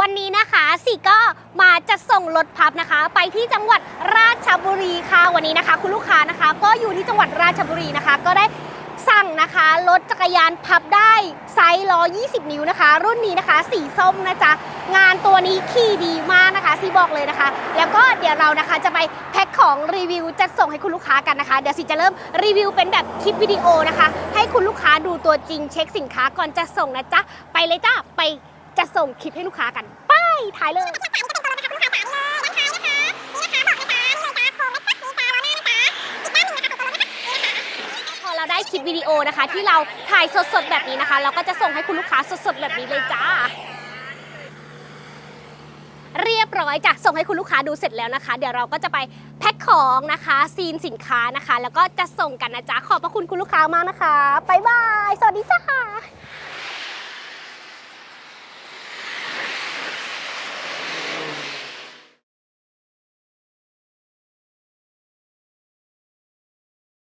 วันนี้นะคะสิก็มาจะส่งรถพับนะคะ ไปที่จังหวัดราชบุรีค่ะ วันนี้นะคะ คุณลูกค้านะคะ ก็อยู่ที่จังหวัดราชบุรีนะคะ ก็ได้สั่งนะคะรถจักรยานพับได้ไซส์ล้อ 20 นิ้วนะคะ รุ่นนี้นะคะ สีส้มนะจ๊ะงานตัวนี้ขี่ดีมากนะคะซีบอกเลยนะคะ แล้วก็เดี๋ยวเรานะคะจะไปแพ็คของรีวิวจะส่งให้คุณลูกค้ากันนะคะ เดี๋ยวสิจะเริ่มรีวิวเป็นแบบคลิปวิดีโอนะคะ ให้คุณลูกค้าดูตัวจริงเช็คสินค้าก่อนจะส่งนะจ๊ะไปเลยจ้าไป จะส่งคลิปให้ลูกค้ากัน ไปถ่ายเลยพอเราได้คลิปวิดีโอนะคะ ที่เราถ่ายสดๆแบบนี้นะคะ เราก็จะส่งให้คุณลูกค้าสดๆแบบนี้เลยจ้าเรียบร้อยจ้ะส่งให้คุณลูกค้าดูเสร็จแล้วนะคะ เดี๋ยวเราก็จะไปแพ็คของนะคะ ซีนสินค้านะคะ แล้วก็จะส่งกันนะจ๊ะขอบพระคุณคุณลูกค้ามากนะคะบ๊ายบาย สวัสดีจ้า